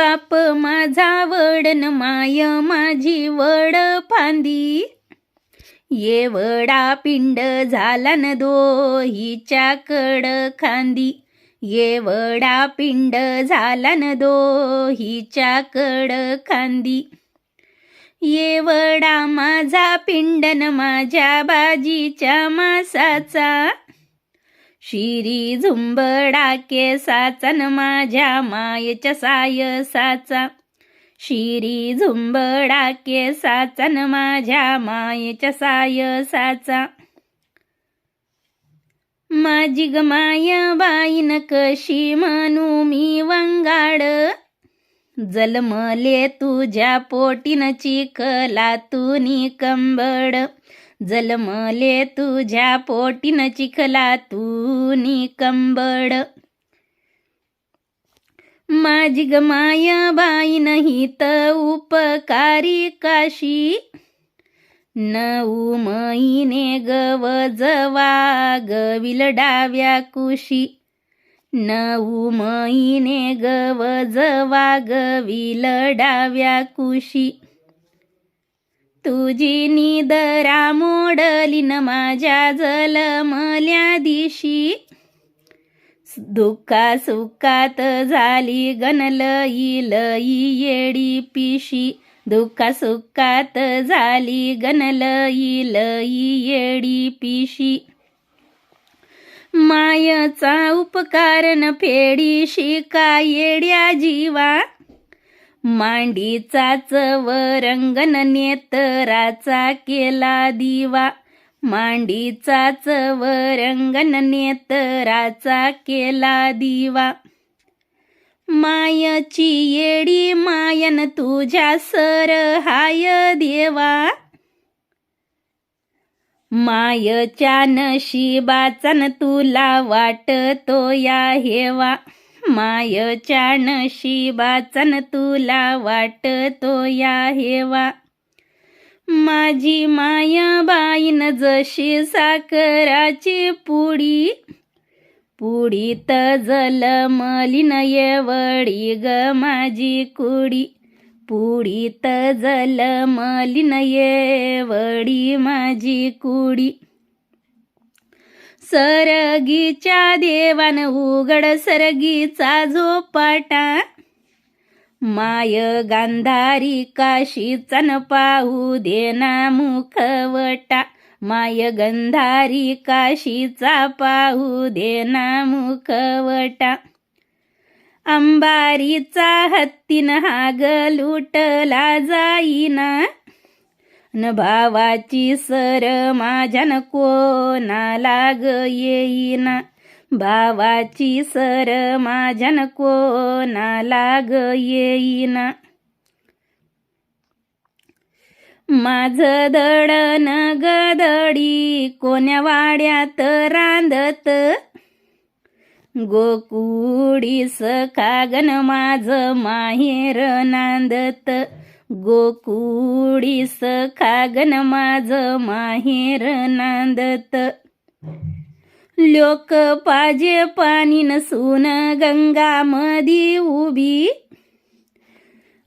बाप माझा वडन माय माझी वड फांदी. ये वडा पिंड झाला न दोहीच्या कड खांदी. ये वडा पिंड झाला न दोहीच्या कड खांदी. ये वडा माझा पिंडन माझ्या बाजीच्या मासाचा. शिरी झुंबडा केसाचा न माझ्या मायेच्या सायसाचा शिरी झुंबडा केसाचा न माझ्या मायेच्या सायसाचा माझी ग माया बाईन कशी म्हणू मी वंगाड? जलमले तुझ्या पोटीन चिखला तुनी कंबड. जलमले तुझ्या पोटीन चिखला तू निकंबड माझी ग माया नाही हित उपकारी काशी. नऊ महिने गवजवा गविल डाव्या कुशी. नऊ महिने गवजवा गविल डाव्या कुशी. तुझी निदरा मोडली न माझ्या जलमल्या दिशी दुःखा सुखात झाली गणलई लई येडी पिशी. दुःखा सुखात झाली गणलई लई येडी पिशी. मायचा उपकारण फेडी शिका येड्या जीवा? मांडीचाच वरंगण नेतराचा केला दिवा. मांडीचाच वरंगण नेतराचा केला दिवा. मायची येडी मायन तुझ्या सर हाय देवा. मायच्या नशिबाचन तुला वाटतो या हेवा. मायच्या नशिबाचन तुला वाटतो या हेवा. माझी माया बाईन जशी साखराची पुडी पुडीत जल मलिन येवडी ग माझी कुडी. पुडीत जल मलिन येवडी माझी कुडी. सरगीच्या देवान उघड सरगीचा झोपाटा. माय गांधारी काशीचा न पाहू देना मुखवटा. माय गंधारी काशीचा पाहू देना मुखवटा. अंबारीचा हत्तीन हा लुटला जाईना. न भावाची सर माझ्या न कोणाला ग येईना? भावाची सर माझ्या न कोणाला ग येईना? माझ दडन गदडी कोण्या वाड्यात रांधत? गोकुडी सखागन माझ माहेर नांदत. गोकुडी सखागन माझ माहेर नांदत. लोक पाजे पाणी नसून गंगा मधी उभी.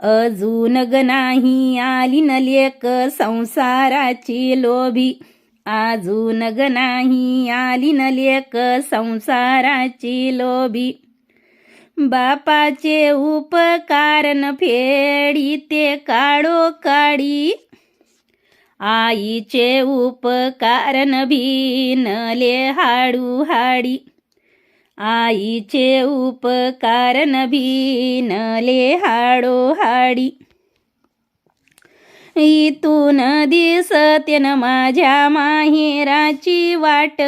अजून ग नाही आली न लेक संसाराची लोभी. अजून ग नाही आली न लेक संसाराची लोभी. बापाचे उपकारण फेडी ते काढो काळी आईचे उपकारण भिनले हाडू हाडी. आईचे उपकारण भिनले हाडो हाडी. इथून दिसतेन माझ्या माहेराची वाट.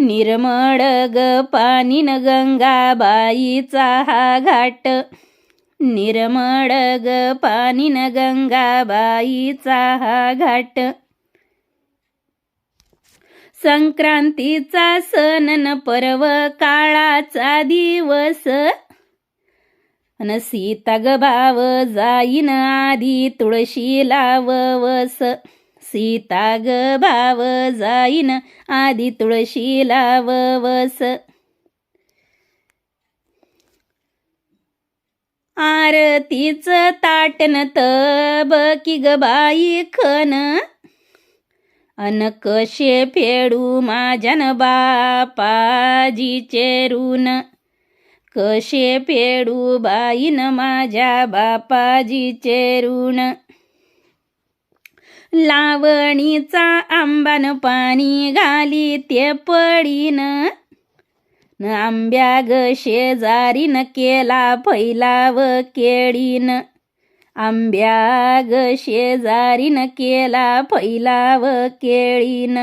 निर्मळ ग पाणी न गंगाबाईचा हा घाट. निर्मळ ग पाणी न गंगाबाईचा हा घाट. संक्रांतीचा सण न पर्व काळाचा दिवस. अन सीता ग भाव जाईन आधी तुळशी लाववस. सीता ग भाव जाईन आधी तुळशी लाववस. आरतीच ताटन तब की ग बाई खन. अन कशे फेडू माझ्यान बापाजीचे ऋण. कशे फेडू बाईन माझ्या बापाजीचे ऋण. लावणीचा आंबान पाणी घाली ते पडीन. न आंब्या ग शेजारीन केला फैलाव केळीन आंब्या ग शेजारीन केला फैलाव केळीन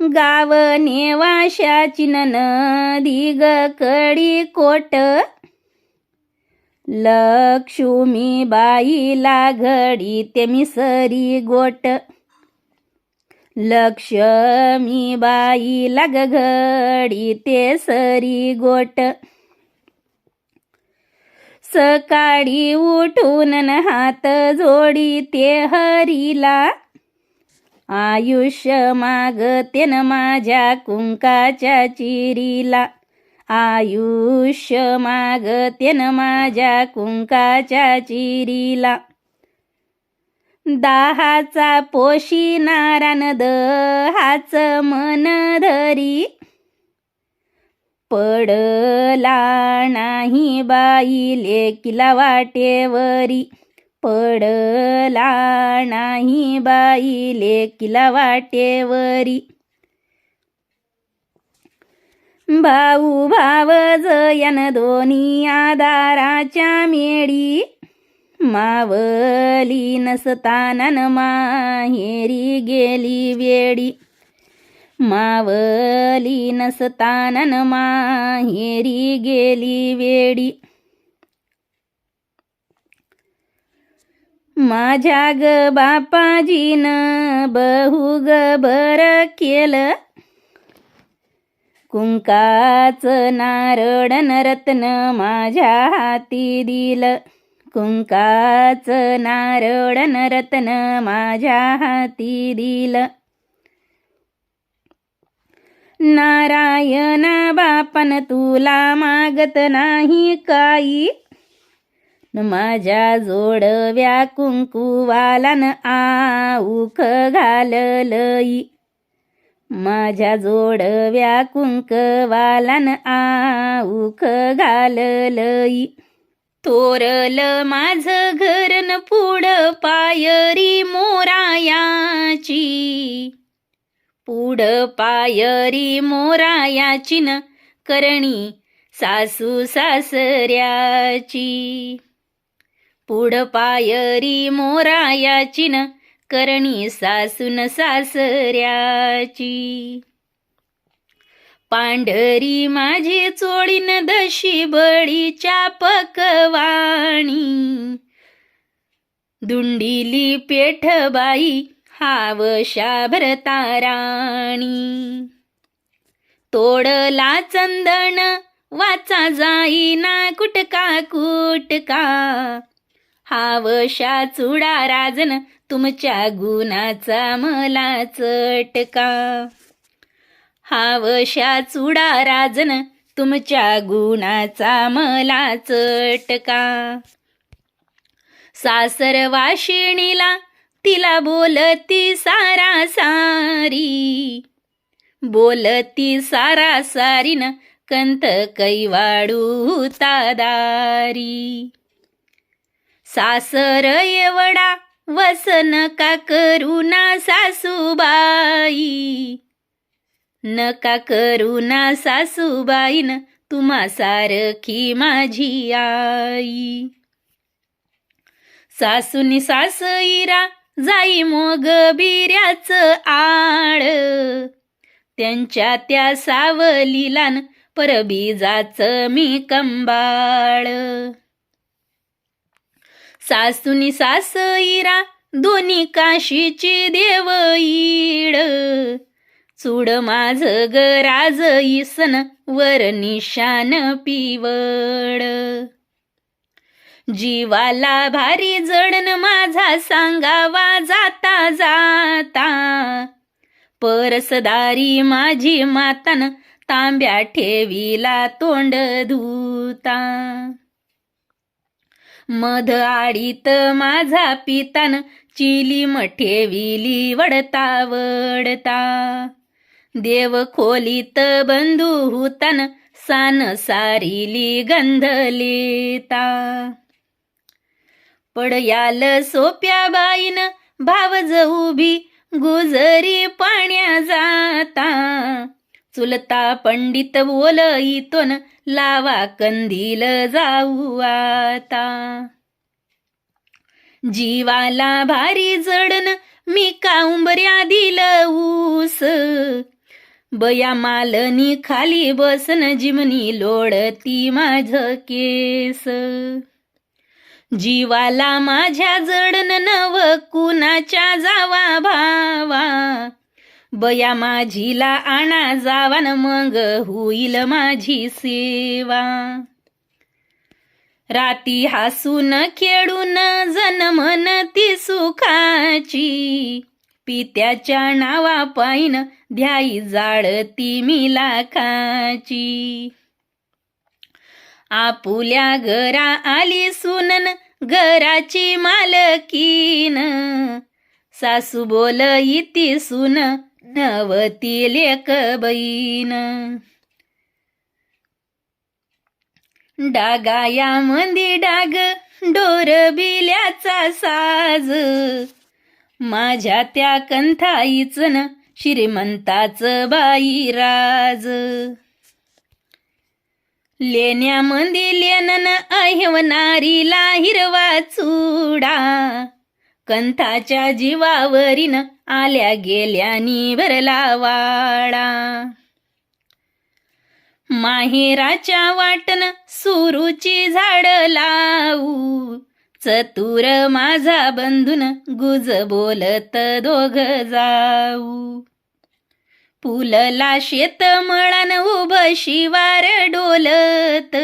गाव नेवाशाची नदी ग कडी कोट लक्ष्मी बाईला घडी ते मिसरी गोट. लक्ष्मी बाईला घडी ते सरी गोट. सकाळी उठून न हात जोडी ते हरीला. आयुष्य मागते न माझ्या कुंकाच्या चिरीला. आयुष्य मागते न माझ्या कुंकाच्या चिरीला. दाहाचा पोशी नारायण दहाच मन धरी. पडला नाही बाई लेकीला वाटेवरी. पडला नाही बाई लेकीला वाटेवरी. भाऊ भाव जयन दोन्ही आधाराच्या मेडी मावली नसतानन माहेरी गेली वेडी. मावली नसतानन माहेरी गेली वेडी. माझ्या ग बापाजीन बहु ग बर केलं. कुंकाचं नारळ रत्न माझ्या हाती दिलं. कुंकाचं नारळ रत्न माझ्या हाती दिलं. नारायणा बापन तुला मागत नाही काही. न माझ्या जोडव्या कुंकुवालान आऊख घाललई. माझ्या जोडव्या कुंकवालान आऊख घाललई. तोरल माझ घरन पुढ पायरी मोरायाची. पुढ पायरी मोरायाची न करणी सासू सासऱ्याची. पुढ पायरी मोरायाची न करणी सासून सासऱ्याची. पांढरी माझी चोळीन दशी बळीच्या पकवाणी. दुंडिली पेठबाई हावशा भरताराणी. तोडला चंदन वाचा जाईना कुटका कुटका. हावशा चुडा राजन तुमच्या गुणाचा मला चटका. हावशा चुडा राजन तुमच्या गुणाचा मला चटका. सासर वाशिणीला तिला बोलती सारा सारी. बोलती सारा सारीन कंत कैवाडू तादारी सासर एवढा वसन का करू ना सासूबाई? नका करू ना सासूबाईन तुम्हा सारखी माझी आई. सासूनी सासईरा जाई मोग बिऱ्याच आळ त्यांच्या त्या सावलीलान परबीजाच मी कंबाळ. सासूनी सासईरा दोन्ही काशीची देवईड चूड माझ गराज इसन वर निशान पिवड. जीवाला भारी जडन माझा सांगावा जाता जाता. परसदारी माझी मातन तांब्या ठेवीला तोंड धुता. मध आडीत माझा पितान चिलीम ठेविली वडता वडता. देव खोलीत बंधू हुतान सान सारिली गंधलेता. पडयाल सोप्या बाईन भावज उभी गुजरी पाण्या जाता. चुलता पंडित बोलईतोन लावा कंदील जाऊ आता. जीवाला भारी जडन मी काउंबऱ्या दिल ऊस. बया मालनी खाली बसन जिमनी लोडती माझ केस. जीवाला माझ्या जडन नव कुणाच्या जावा भावा. बया माझीला आणा जावान मग होईल माझी सेवा. राती हसून खेळून जन्मन ती सुखाची पित्याच्या नावा पायीन ध्याई जाळती मी लाखाची आपुल्या घरा आली सुनन घराची मालकीन. सासू बोल ती सुन नवती लेक बहीण डागाया मंदी डाग डोर बिल्याचा साज. माझ्या त्या कंथाईचन श्रीमंताच बाई राज. लेण्यामंदी लेनन अहिवणारीला हिरवा चुडा. कंथाच्या जीवावरीन आल्या गेल्यानी भरला वाडा. माहेराच्या वाटन सुरूची झाड लावू. चतुर माझा बंधून गुज बोलत दोघ जाऊ. पुलला शेत मळान उभ शिवार डोलत.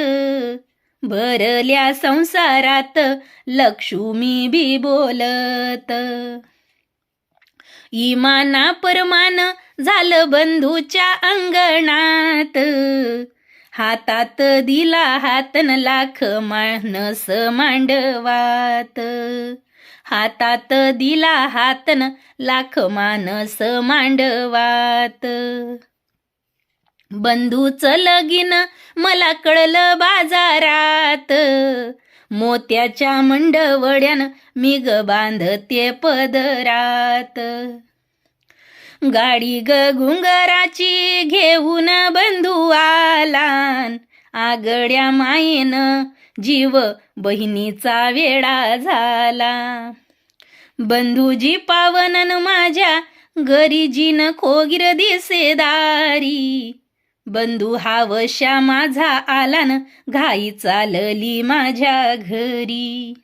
भरल्या संसारात लक्ष्मी बी बोलत. इमाना परमान झालं बंधूच्या अंगणात. हातात दिला हातन लाख माणस मांडवात. हातात दिला हातन लाख मानस मांडवात. बंधूचं लगीन मला कळलं बाजारात. मोत्याच्या मंडवड्यान मी ग बांधते पदरात. गाडी ग घुंगराची घेऊन बंधू आलान आगड्या मायेन जीव बहिणीचा वेळा झाला. बंधूजी पावनन माझ्या घरी जीन खोगीर दिसेदारी बंधू हा वशा माझा आलान घाई चालली माझ्या घरी.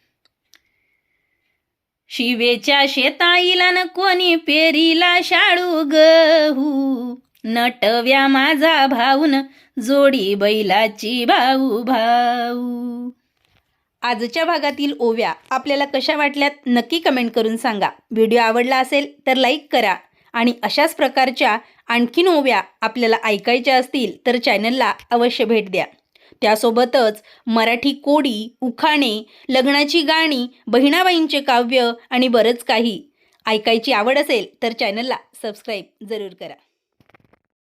शिवेच्या शेताईला न कोणी पेरीला शाळू गहू. नटव्या माझा भाऊन जोडी बैलाची भाऊ भाऊ. आजच्या भागातील ओव्या आपल्याला कशा वाटल्यात नक्की कमेंट करून सांगा. व्हिडिओ आवडला असेल तर लाईक करा. आणि अशाच प्रकारच्या आणखी ओव्या आपल्याला ऐकायच्या असतील तर चॅनलला अवश्य भेट द्या. त्यासोबतच मराठी कोडी उखाणे लग्नाची गाणी बहिणाबाईंचे काव्य आणि बरंच काही ऐकायची आवड असेल तर चॅनलला सबस्क्राईब जरूर करा.